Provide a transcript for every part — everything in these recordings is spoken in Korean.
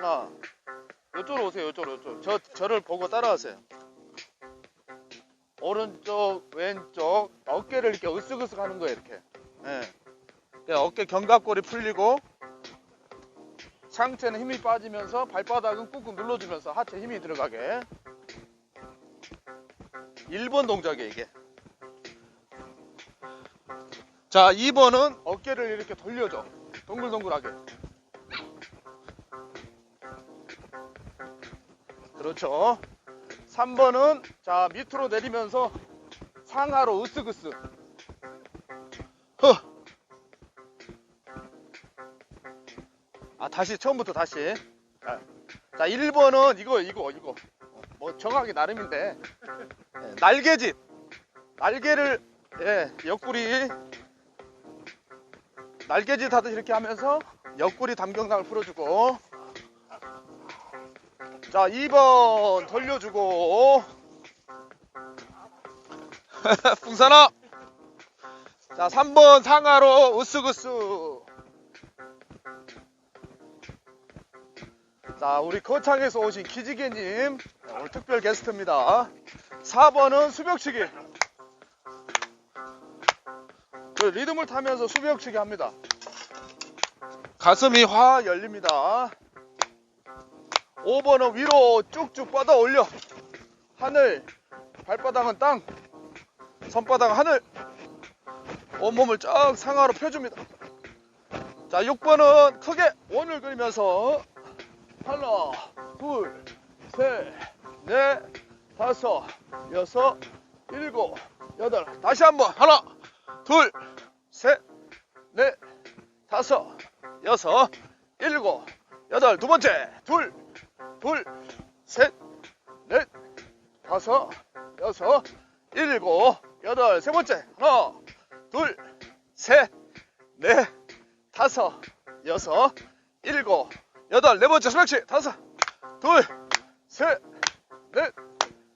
하나. 이쪽으로 오세요. 이쪽으로 이쪽. 저 저를 보고 따라하세요. 오른쪽 왼쪽 어깨를 이렇게 으쓱으쓱 하는 거예요. 이렇게. 예. 네, 어깨 견갑골이 풀리고 상체는 힘이 빠지면서 발바닥은 꾹꾹 눌러주면서 하체 힘이 들어가게. 1번 동작이에요, 이게. 자, 2번은 어깨를 이렇게 돌려줘. 동글동글하게. 그렇죠. 3번은 자, 밑으로 내리면서 상하로 으쓱으쓱. 허. 아, 다시 처음부터 다시. 자, 자 1번은 이거 이거 이거. 뭐 정하기 나름인데. 예, 날개짓. 날개를 예, 옆구리 날개짓 하듯이 이렇게 하면서 옆구리 담경당을 풀어주고 자 2번 돌려주고. 풍선아! 자 3번 상하로 으쓱으쓱 자 우리 거창에서 오신 기지개님 오늘 특별 게스트입니다. 4번은 수벽치기. 그 리듬을 타면서 수벽치기 합니다. 가슴이 확 열립니다 5번은 위로 쭉쭉 뻗어 올려. 하늘 발바닥은 땅 손바닥은 하늘. 온몸을 쫙 상하로 펴줍니다. 자 6번은 크게 원을 그리면서 하나 둘셋넷 다섯 여섯 일곱 여덟. 다시 한번. 하나 둘셋넷 다섯 여섯 일곱 여덟. 두 번째 둘 둘, 셋, 넷, 다섯, 여섯, 일곱, 여덟, 세 번째. 하나, 둘, 셋, 넷, 다섯, 여섯, 일곱, 여덟, 네 번째. 수락치. 다섯, 둘, 셋, 넷,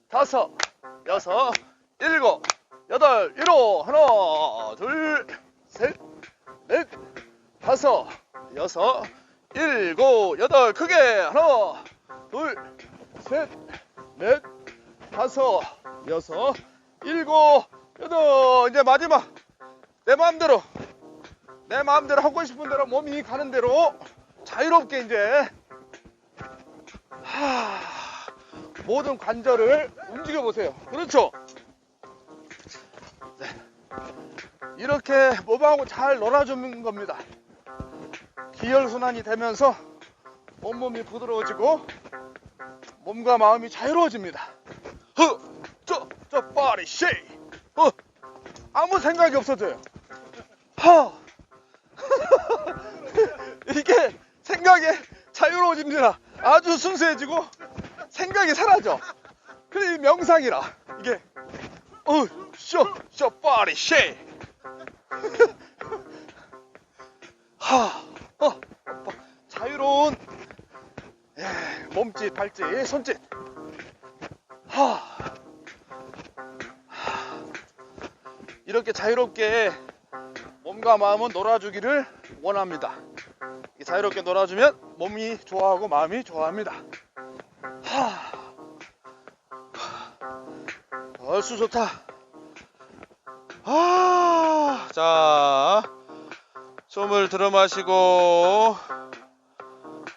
다섯, 여섯, 일곱, 여덟, 일곱, 하나, 둘, 셋, 넷, 다섯, 여섯, 일곱, 여덟, 크게. 하나, 둘, 셋, 넷, 다섯, 여섯, 일곱, 여덟. 이제 마지막. 내 마음대로. 내 마음대로 하고 싶은 대로 몸이 가는 대로 자유롭게 이제 하, 모든 관절을 움직여 보세요. 그렇죠? 네. 이렇게 몸하고 잘 놀아주는 겁니다. 기혈순환이 되면서 온몸이 부드러워지고 몸과 마음이 자유로워집니다. 허, 저, 저, 쉐이. 어, 아무 생각이 없어져요. 하. 이게 생각이 자유로워집니다. 아주 순수해지고 생각이 사라져. 그래, 이 명상이라. 이게, 어, 쇼, 쇼, 파리, 쉐이. 하, 몸짓, 발짓, 손짓. 하. 하. 이렇게 자유롭게 몸과 마음은 놀아주기를 원합니다. 자유롭게 놀아주면 몸이 좋아하고 마음이 좋아합니다. 하. 얼쑤 좋다. 아, 자, 숨을 들어 마시고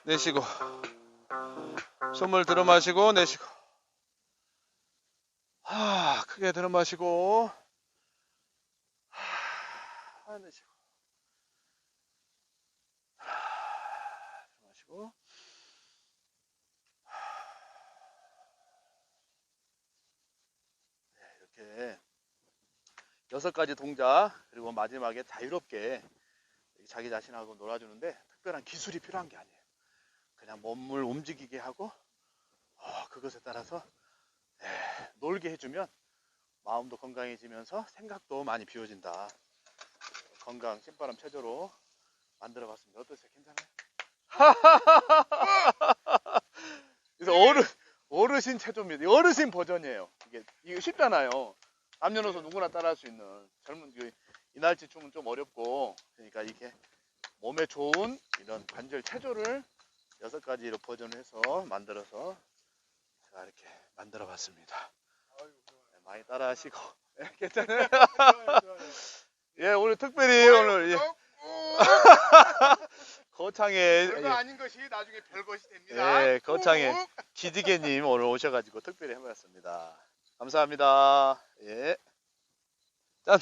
내쉬고. 숨을 들어 마시고 내쉬고. 하 크게 들어 마시고. 하 내쉬고. 하 들어 마시고. 네, 이렇게 여섯 가지 동작 그리고 마지막에 자유롭게 자기 자신하고 놀아주는데 특별한 기술이 필요한 게 아니에요. 그냥 몸을 움직이게 하고 어, 그것에 따라서 에, 놀게 해주면 마음도 건강해지면서 생각도 많이 비워진다. 건강 신바람 체조로 만들어봤습니다. 어떠세요? 괜찮아요? 그래서 어르 어르신 체조입니다. 어르신 버전이에요. 이게 이거 쉽잖아요. 남녀노소 누구나 따라할 수 있는 젊은 그 이날치 춤은 좀 어렵고 그러니까 이게 몸에 좋은 이런 관절 체조를 여섯 가지로 버전을 해서 만들어서 이렇게 만들어 봤습니다. 네, 많이 따라 하시고. 예, 괜찮아요? 예, 오늘 특별히 오늘 예. 거창에 별거 예, 아닌 것이 나중에 별것이 됩니다. 예, 거창에 꾹. 기지개님 오늘 오셔가지고 특별히 해봤습니다. 감사합니다. 예. 짠!